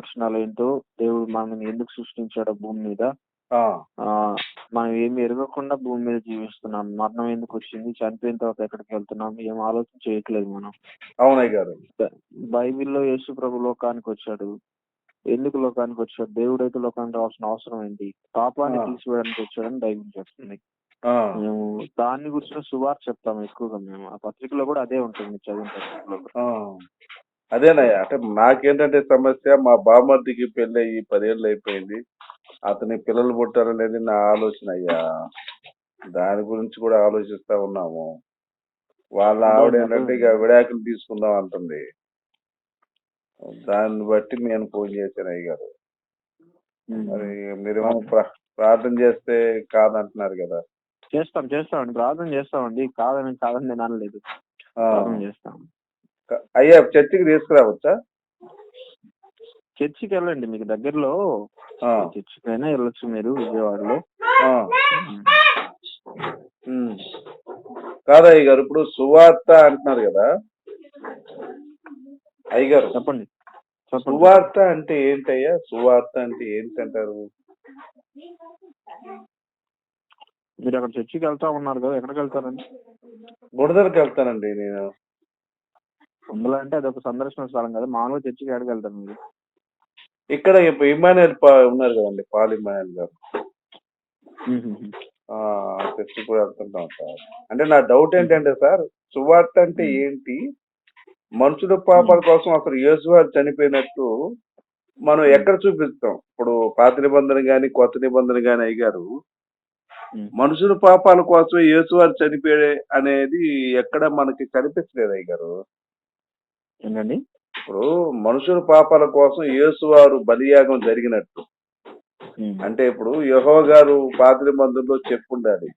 గుణలక్షణాలు ఏంటో దేవుడు మనల్ని ఎందుకు సృష్టించాడో భూమి మీద? మనం ఏమి ఎరగకుండా భూమి మీద జీవిస్తున్నాం? మరణం ఎందుకు వచ్చింది? చనిపోయిన తర్వాత ఎక్కడికి వెళ్తున్నాం? ఏం ఆలోచన చేయట్లేదు మనం. అవునయ్య గారు. బైబిల్లో యేసు ప్రభు లోకానికి వచ్చాడు. ఎందుకు లోకానికి వచ్చాడు? దేవుడు అయితే లోకానికి రావాల్సిన అవసరం ఏంటి? పాపాన్ని. తీసివేయడానికి వచ్చాడని బైబిల్ చెప్తుంది. మేము దాన్ని గురించిన సువార్త చెప్తాం ఎక్కువగా మేము. ఆ పత్రికలో కూడా అదే ఉంటుంది చదివిన పత్రికలో. అదేనయ్య అంటే నాకేంటంటే సమస్య మా బామర్దికి పెళ్ళి అయ్యి పదేళ్ళు అయిపోయింది. అతని పిల్లలు పుట్టారనేది నా ఆలోచన అయ్యా. దాని గురించి కూడా ఆలోచిస్తా ఉన్నాము. వాళ్ళ ఆవిడ ఏంటంటే ఇక విడాకులు తీసుకుందాం అంటుంది. దాన్ని బట్టి నేను ఫోన్ చేశాను అయ్య గారు. మరి మీరేమో ప్రా- ప్రార్థన చేస్తే కాదంటున్నారు కదా. చేస్తాం చేస్తామండి. ప్రార్థన చేస్తామండి. కాదని కాదని నేను అనలేదు. ప్రార్థన చేస్తాం. అయ్యా చర్చికి తీసుకురావచ్చా? చర్చికి వెళ్ళండి మీకు దగ్గరలో చర్చికైనా వెళ్ళొచ్చు మీరు విజయవాడలో. కాదా అయ్య గారు ఇప్పుడు సువార్త అంటున్నారు కదా? అయ్య గారు చెప్పండి. చెప్పండి. సువార్త అంటే ఏంటయ్యా? సువార్త అంటే ఏంటంటారు? మీరు అక్కడ చర్చికి వెళ్తా ఉన్నారు కదా. ఎక్కడికి వెళ్తారండి? బుడదలకు వెళ్తానండి నేను. అందులో అంటే అదొక సందర్శన స్థలం కదా. మామూలుగా చర్చికి వెళ్తారు మీరు? ఇక్కడ ఇమానుయల్ ఉన్నారు కదండి పాల్ ఇమానుయల్ గారు. ఆ చర్చి కూడా వెళ్తుంటాం సార్. అంటే నా డౌట్ ఏంటంటే సార్ సువార్త అంటే ఏంటి? మనుషుల పాపాల కోసం అసలు యేసువారు చనిపోయినట్టు మనం ఎక్కడ చూపిస్తాం? ఇప్పుడు పాత నిబంధన గాని కొత్త నిబంధన గాని అయ్యారు మనుషుల పాపాల కోసం యేసువారు చనిపోయే అనేది ఎక్కడ మనకి కనిపించలేదు అయ్యారు ఏంటండి? ఇప్పుడు మనుషుల పాపాల కోసం యేసువారు బలియాగం జరిగినట్టు. అంటే ఇప్పుడు యహో గారు పాత నిబంధనలో చెప్పుండాలి.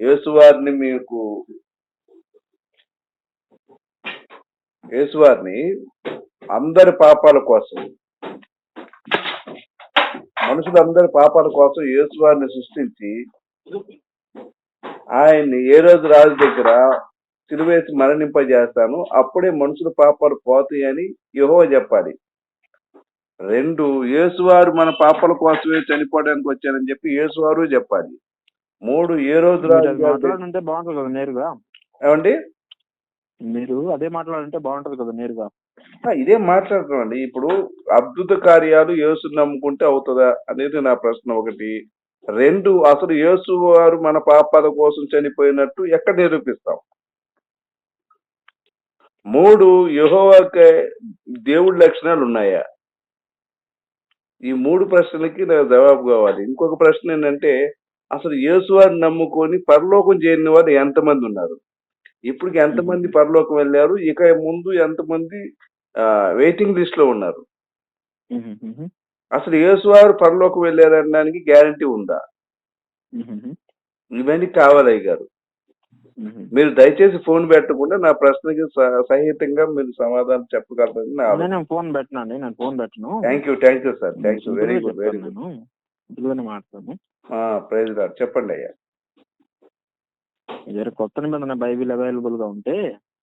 యేసువారిని మీకు యేసువారిని అందరి పాపాల కోసం మనుషులందరి పాపాల కోసం యేసువారిని సృష్టించి ఆయన్ని ఏ రోజు రాజు దగ్గర సిలువేసి మరణింపజేస్తాను. అప్పుడే మనుషుల పాపాలు పోతాయి అని యహో చెప్పాలి. రెండు యేసువారు మన పాపాల కోసమే చనిపోవడానికి వచ్చారని చెప్పి యేసువారు చెప్పాలి. మూడు ఏ రోజు మాట్లాడుంటే బాగుంటుంది కదా నేరుగా? ఏమండి? మీరు అదే మాట్లాడుంటే బాగుంటది కదా నేరుగా? ఇదే మాట్లాడుతున్నామండి. ఇప్పుడు అద్భుత కార్యాలు యేసు నమ్ముకుంటే అవుతుందా అనేది నా ప్రశ్న ఒకటి. రెండు అసలు యేసు వారు మన పాపాల కోసం చనిపోయినట్టు ఎక్కడ నిరూపిస్తాం? మూడు యెహోవాకే దేవుడి లక్షణాలు ఉన్నాయా? ఈ మూడు ప్రశ్నలకి నాకు జవాబు కావాలి. ఇంకొక ప్రశ్న ఏంటంటే అసలు యేసువారిని నమ్ముకొని పరలోకం చేరిన వాళ్ళు ఎంతమంది ఉన్నారు? ఇప్పటికి ఎంతమంది పరలోకం వెళ్ళారు? ఇక ముందు ఎంతమంది వెయిటింగ్ లిస్ట్లో ఉన్నారు? అసలు యేసువారు పరలోకం వెళ్ళారనడానికి గ్యారంటీ ఉందా? ఇవన్నీ కావాలి గారు మీరు దయచేసి ఫోన్ పెట్టకుండా నా ప్రశ్నకి సహితంగా మీరు సమాధానం చెప్పగలరని నా నేను ఫోన్ పెట్టనండి నేను ఫోన్ పెట్టను. Thank you thank you sir thank you very good very good ఇదిలోనే మాట్లాడతాను. ప్రైజ్ గారు చెప్పండి అయ్యా. వేరే కొత్త నిబంధన బైబిల్ అవైలబుల్గా ఉంటే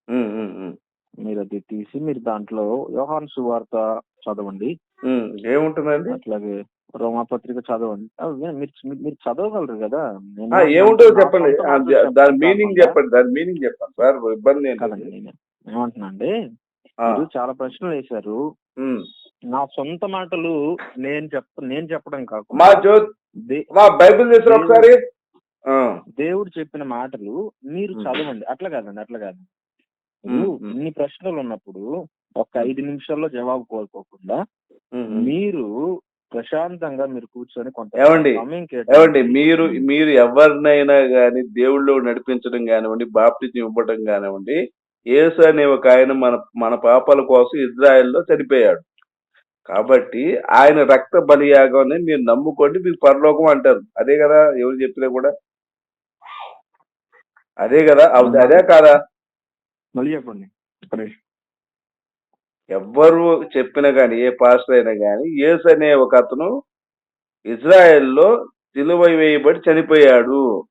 ఉమ్, ఉమ్, ఉమ్. మీరు అది తీసి మీరు దాంట్లో యోహాన్ సువార్త చదవండి. ఉమ్, ఏముంటుందండి? అట్లాగే రోమాపత్రిక చదవండి. మీరు మీరు- చదవగలరు కదా. ఏముంటుందో చెప్పండి. దాని మీనింగ్ చెప్పండి. దాని మీనింగ్ చెప్పండి. సార్ ఇబ్బంది కదండి నేను ఏమంటున్నా అండి మీరు చాలా ప్రశ్నలు వేశారు. నా సొంత మాటలు నేను చెప్ నేను చెప్పడం మా కాకుండా జో దే- మా బైబిల్ తీసుకురా ఒకసారి? దేవుడు చెప్పిన మాటలు మీరు. చదవండి. అట్లా కాదండి అట్లా కాదు. ఇన్ని ప్రశ్నలు ఉన్నప్పుడు ఒక ఐదు నిమిషాల్లో జవాబు ఉమ్. మీరు ప్రశాంతంగా మీరు కూర్చొని కొంత ఏమండి? మీరు మీరు ఎవరినైనా గాని దేవుళ్ళు నడిపించడం కానివ్వండి బాప్తిజం ఇవ్వడం కానివ్వండి యేసు అనే ఒక ఆయన మన మన పాపాల కోసం ఇజ్రాయెల్లో చనిపోయాడు. కాబట్టి ఆయన రక్త బలియాగాన్ని మీరు నమ్ముకోండి మీకు పరలోకం అంటారు. అదే కదా ఎవరు చెప్పినా కూడా. అదే కదా అదే కాదా? మళ్ళీ చెప్పండి. ఎవ్వరు చెప్పినా గాని ఏ పాస్టర్ అయినా గాని యేసు అనే ఒక అతను ఇజ్రాయెల్లో సిలువ వేయబడి చనిపోయాడు.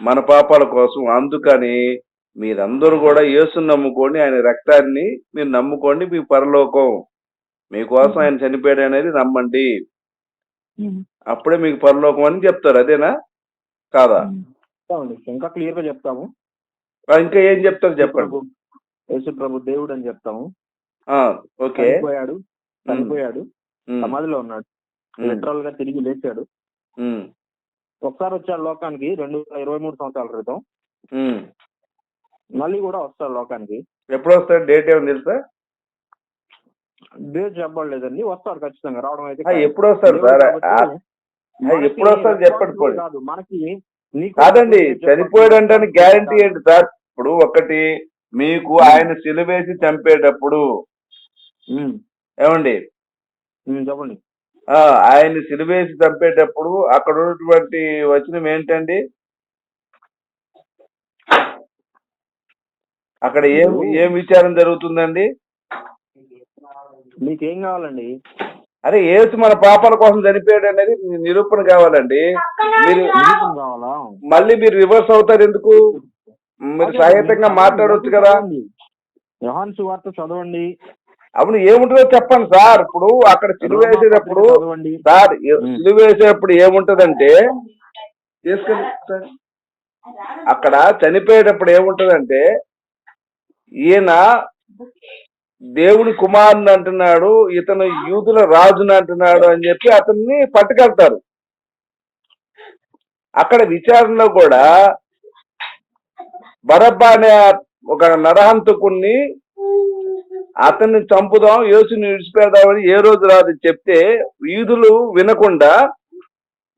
మన పాపాల కోసం అందుకని మీరందరూ కూడా యేసుని నమ్ముకోండి ఆయన రక్తాన్ని మీరు నమ్ముకోండి మీ పరలోకం. మీకోసం ఆయన చనిపోయాడు అనేది నమ్మండి. అప్పుడే మీకు పరలోకం అని చెప్తారు అదేనా? కాదా? ఇంకా క్లియర్గా చెప్తాము ఇంకా ఏం చెప్తారు చెప్పండి. యేసు ప్రభు దేవుడు అని చెప్తాము ఓకే. చనిపోయాడు చనిపోయాడు సమాధిలో ఉన్నాడు. లిటరల్గా తిరిగి లేచాడు. ఒకసారి వచ్చాడు లోకానికి రెండు వేల ఇరవై మూడు సంవత్సరాల క్రితం. మళ్ళీ కూడా వస్తాడు లోకానికి. ఎప్పుడు వస్తారు డేట్ ఏమైనా తెలుసా? డేట్ చెప్పలేదండి. వస్తాడు ఖచ్చితంగా. రావడం అయితే ఎప్పుడు వస్తారు దేవుడు సార్ ఎప్పుడు వస్తారు చెప్పండి. కాదు. మనకి నీకు కాదండి. చనిపోయాడు అంటే గ్యారంటీ ఏంటి సార్? ఇప్పుడు ఒకటి మీకు ఆయన సిలువేసి చంపేటప్పుడు. ఏమండి? చెప్పండి. ఆ ఆయన్ని సిలువేసి చంపేటప్పుడు అక్కడ ఉన్నటువంటి వచనం ఏంటండి? అక్కడ ఏం ఏం విచారం జరుగుతుందండి? మీకేం కావాలండి? అరే ఏసు మన పాపాల కోసం చనిపోయాడు అనేది నిరూపణ కావాలండి. మీరు నిరూపణ కావాలా? మళ్ళీ మీరు రివర్స్ అవుతారు ఎందుకు? మీరు సాహిత్యంగా మాట్లాడవచ్చు కదా. యోహాన్ సువార్త చదవండి. అవును ఏముంటుందో చెప్పండి సార్. ఇప్పుడు అక్కడ సిలువ వేసేటప్పుడు సార్. సిలువ వేసేటప్పుడు ఏముంటదంటే తీసుకెళ్ళి సార్. అక్కడ చనిపోయేటప్పుడు ఏముంటదంటే ఈయన దేవుని కుమారుని అంటున్నాడు ఇతను యూదుల రాజుని అంటున్నాడు అని చెప్పి అతన్ని పట్టుకెళ్తారు. అక్కడ విచారణలో కూడా బరబ్బ అనే ఒక నరహంతకుణ్ణి అతన్ని చంపుదాం యేసుని విడిచిపెడదామని ఏ రోజు రాదు చెప్తే వీధులు వినకుండా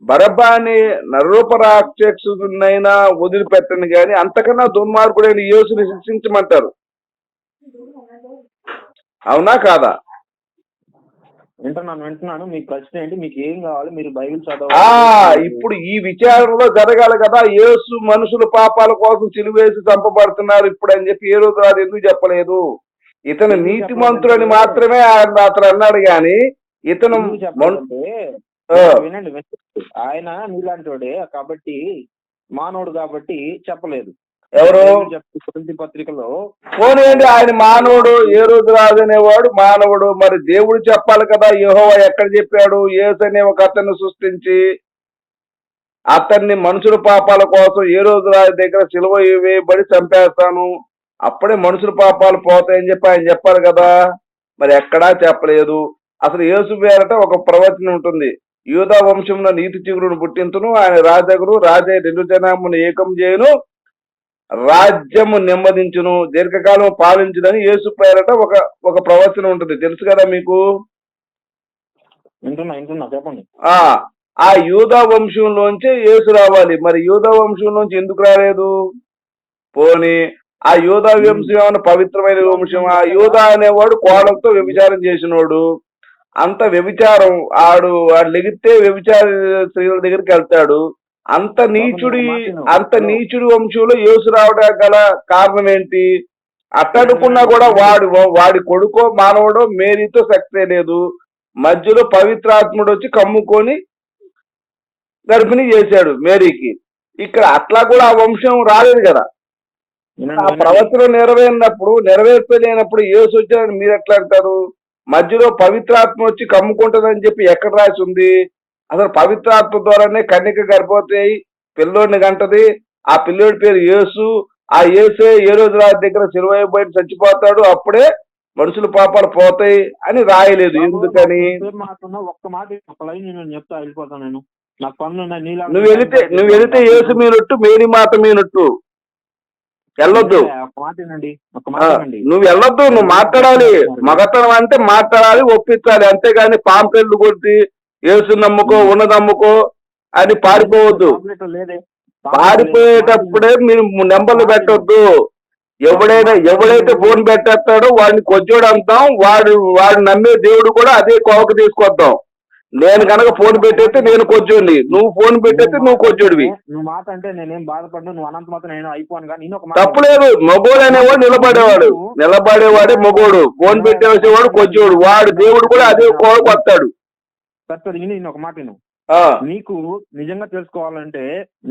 బరబ్బా అని నరూపరాక్షసునైనా వదిలిపెట్టను గాని అంతకన్నా దుర్మార్గుడైన యేసుని శిక్షించమంటారు. అవునా కాదా? వింటున్నాను వింటున్నాను. మీ ప్రశ్న ఏంటి? మీకు ఏం కావాలి? మీరు బైబిల్ ఇప్పుడు ఈ విచారణలో జరగాలి కదా. యేసు మనుషుల పాపాల కోసం సిలువేసి చంపబడుతున్నారు ఇప్పుడు అని చెప్పి ఏ రోజు రాదు ఎందుకు చెప్పలేదు? ఇతను నీతిమంతుడని చెప్పలేదంటే- మాత్రమే ఆయన అతను అన్నాడు గాని ఇతను వినండి. ఆయన నీలాంటి వాడే కాబట్టి మానవుడు కాబట్టి చెప్పలేదు. ఎవరు? పత్రికలో పోనీయండి ఆయన మానవుడు ఏ రోజు రాదు అనేవాడు మానవుడు మరి దేవుడు చెప్పాలి కదా యెహోవా ఎక్కడ చెప్పాడు యేసు అనే ఒక అతన్ని సృష్టించి అతన్ని మనుషుల పాపాల కోసం ఏ రోజు రాజు దగ్గర సిలువ వేయబడి చంపేస్తాను అప్పుడే మనుషుల పాపాలు పోతాయని చెప్పి ఆయన చెప్పాలి కదా మరి ఎక్కడా చెప్పలేదు. అసలు యేసు పేరట ఒక ప్రవచనం ఉంటుంది యూదా వంశంలో నీతి చిగురును పుట్టించును ఆయన రాజగురు రాజే రెండు జనామును ఏకం చేయను రాజ్యము నెమ్మదించును దీర్ఘకాలం పాలించుదని యేసు పేరట ఒక ఒక ప్రవచనం ఉంటుంది. తెలుసు కదా మీకు? ఆ ఆ యూదా వంశంలోంచే యేసు రావాలి. మరి యూదా వంశంలోంచి ఎందుకు రాలేదు? పోని ఆ యూదా వంశం ఏమైనా పవిత్రమైన వంశం ఆ యూదా అనేవాడు కోడలతో వ్యభిచారం చేసినోడు. అంత వ్యభిచారం ఆడు ఆడు లెగితే వ్యభిచార స్త్రీల దగ్గరికి వెళ్తాడు. అంత నీచుడి అంత నీచుడి వంశంలో యేసు రావడానికి గల కారణం ఏంటి అట్టడుకున్నా కూడా వాడు వాడి కొడుకో మానవుడో మేరీతో సక్సే లేదు. మధ్యలో పవిత్రాత్ముడు వచ్చి కమ్ముకొని గర్భిణి చేశాడు మేరీకి. ఇక్కడ అట్లా కూడా ఆ వంశం రాలేదు కదా. ఆ. ప్రవచనం నెరవేరినప్పుడు నెరవేర్చలేనప్పుడు ఏసు వచ్చాడని మీరు ఎట్లా అంటారు? మధ్యలో పవిత్రాత్మ వచ్చి కమ్ముకుంటుందని చెప్పి ఎక్కడ రాసి ఉంది? అసలు పవిత్రాత్మ ద్వారానే కన్యక గర్భవతి అయి పిల్లోడిని గంటది ఆ పిల్లోడి పేరు యేసు. ఆ యేసే ఏ రోజు రాజు దగ్గర సిలువ బయట చచ్చిపోతాడు అప్పుడే మనుషుల పాపాలు పోతాయి అని రాయలేదు. ఎందుకని? ఒక్క మాట నేను చెప్తా వెళ్ళిపోతాను నేను. నాకు పనులు నువ్వు వెళితే నువ్వు వెళితే యేసు మీనట్టు మేరీ మాత మీనట్టు వెళ్ళొద్దు. నువ్వు వెళ్ళొద్దు నువ్వు మాట్లాడాలి. మగతనం అంటే మాట్లాడాలి ఒప్పించాలి. అంతేగాని పాంపెళ్ళు కొట్టి ఏసు నమ్ముకో ఉన్న నమ్ముకో అని పారిపోవద్దు. పారిపోయేటప్పుడే మీరు నెంబర్లు పెట్టొద్దు. ఎవడైనా ఎవడైతే ఫోన్ పెట్టేస్తాడో వాడిని కొజ్జోడు అంటాం వాడు వాడు నమ్మే దేవుడు కూడా అదే కోవకు తీసుకొద్దాం. నేను కనుక ఫోన్ పెట్టేస్తే నేను కొజ్జోడిని నువ్వు ఫోన్ పెట్టేస్తే నువ్వు కొజ్జోడివి నువ్వు మాట అంటే నేనేం బాధపడ్డా నువ్వు అనంత మాత్రం నేను అయిపోను కానీ ఒక తప్పులేదు మగోడు అనేవాడు నిలబడేవాడు. నిలబడేవాడే మగోడు. ఫోన్ పెట్టేసేవాడు కొజ్జోడు వాడు దేవుడు కూడా అదే కోవకు వస్తాడు. సరే నేను ఒక మాట విను. నీకు నిజంగా తెలుసుకోవాలంటే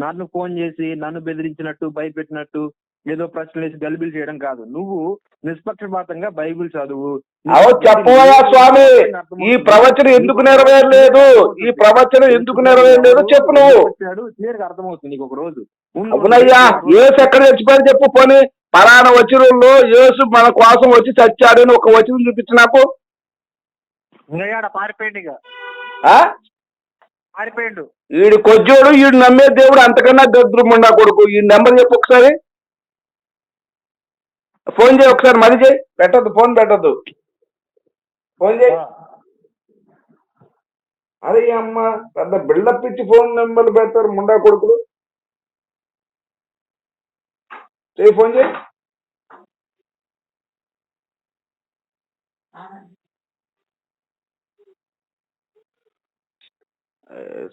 నన్ను ఫోన్ చేసి నన్ను బెదిరించినట్టు భయపెట్టినట్టు ఏదో ప్రశ్నలు వేసి గలిబిలు చేయడం కాదు. నువ్వు నిష్పక్షపాతంగా బైబిల్ చదువు. అవో చెప్పవయ్యా స్వామి. ఈ ప్రవచనం ఎందుకు నెరవేరలేదు? ఈ ప్రవచనం ఎందుకు నెరవేరలేదు? చెప్పు నువ్వు. క్లియర్గా అర్థమవుతుంది నీకు ఒక రోజు. అవునయ్యా యేసు ఎక్కడ చచ్చిపోయాడు చెప్పు పోనీ. పలానా వచనంలో యేసు మన కోసం వచ్చి చచ్చాడు అని ఒక వచనం చూపించు నాకు. ఇంకా పారిపోయింది ఇక. ఆ? పారిపోయిండు వీడి కొజ్జోడు వీడు నమ్మే దేవుడు అంతకన్నా దరిద్రముండా కొడుకు. ఈ నెంబర్ చెప్పు ఒకసారి. ఫోన్ చేయి ఒకసారి మళ్ళీ చేయి. పెట్టద్దు ఫోన్ పెట్టద్దు. ఫోన్ చేయి. అరే అమ్మ పెద్ద బిల్డప్ ఇచ్చి ఫోన్ నెంబర్లు పెడతారు ముండా కొడుకులు. చేయి ఫోన్ చేయి.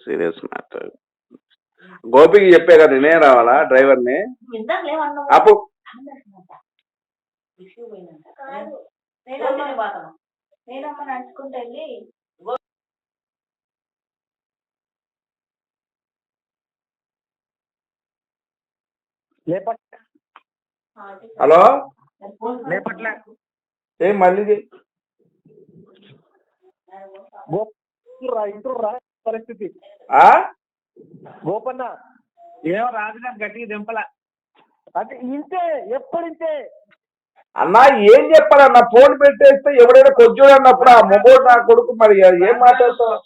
Serious matter. గోపికి చెప్పే కదా నేనే రావాలా డ్రైవర్ని? అప్పు కాదు నేనమ్మ నడుచుకుంటూ వెళ్ళి హలో? లేపట్లే. చేయి. మళ్ళీ ఇంటురా పరిస్థితి. ఆ? గోపన్న ఏమో రాజుగారు గట్టిగా దింపల. అంటే ఇంతే ఎప్పుడు ఇంతే అన్నా ఏం చెప్పాలన్నా ఫోన్ పెట్టేస్తే ఎవడైనా కొజ్జోడు అన్నప్పుడు ఆ మొగోడు నా కొడుకు మరి ఏం మాట్లాడతావు?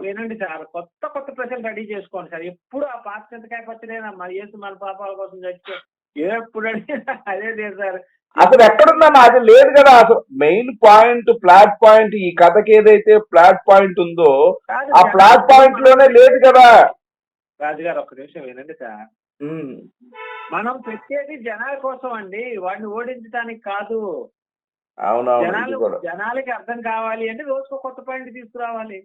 వినండి- సార్. కొత్త కొత్త ప్రశ్నలు రెడీ చేసుకోండి సార్. ఎప్పుడు ఆ పాత చింతకాయ పచ్చడేనా మా యేసు మన పాపాల కోసం చచ్చిపో ఎప్పుడు అడిగినా అదే లేదు సార్. అసలు ఎక్కడుందన్నా అది లేదు కదా. అసలు మెయిన్ పాయింట్ ప్లాట్ పాయింట్ ఈ కథకి ఏదైతే ప్లాట్ పాయింట్ ఉందో ఆ. ప్లాట్ పాయింట్లోనే లేదు కదా. రాజుగారు ఒక్క నిమిషం వినండి సార్. మనం పెట్టేది జనాల కోసం అండి. వాడిని ఓడించడానికి కాదు. జనాలు జనాలకి అర్థం కావాలి అంటే రోజుకో కొత్త పాయింట్ తీసుకురావాలి.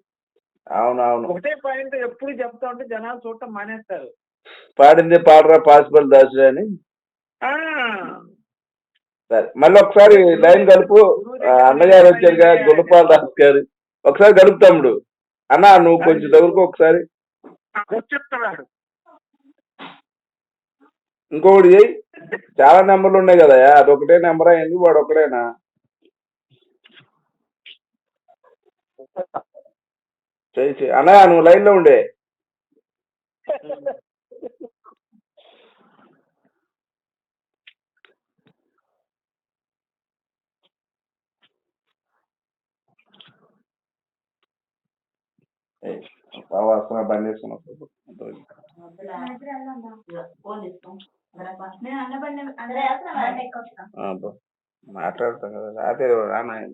అవునవును. ఒకటే పాయింట్ ఎప్పుడు చెప్తా ఉంటే జనాలు చూడటం మానేస్తారు. పాడింది పాడరా పాసిబుల్ దాసు అని? ఆ, సరే మళ్ళీ ఒకసారి లైన్ కలుపు. అన్నగారు వచ్చారుగా గుల్లపాల్ దాస్ గారు ఒకసారి కలుపు తమ్ముడు. అన్న నువ్వు కొంచెం దగ్గరకు ఒకసారి. ఇంకొకటి చేయి చాలా నెంబర్లు ఉన్నాయి కదా అదొకటే నెంబరా ఎందుకు వాడు ఒకటేనా చేయి అన్న నువ్వు లైన్లో ఉండే. అక్కడ వేస్తున్నా ఎక్కువ మాట్లాడతాం కదా అదే రానా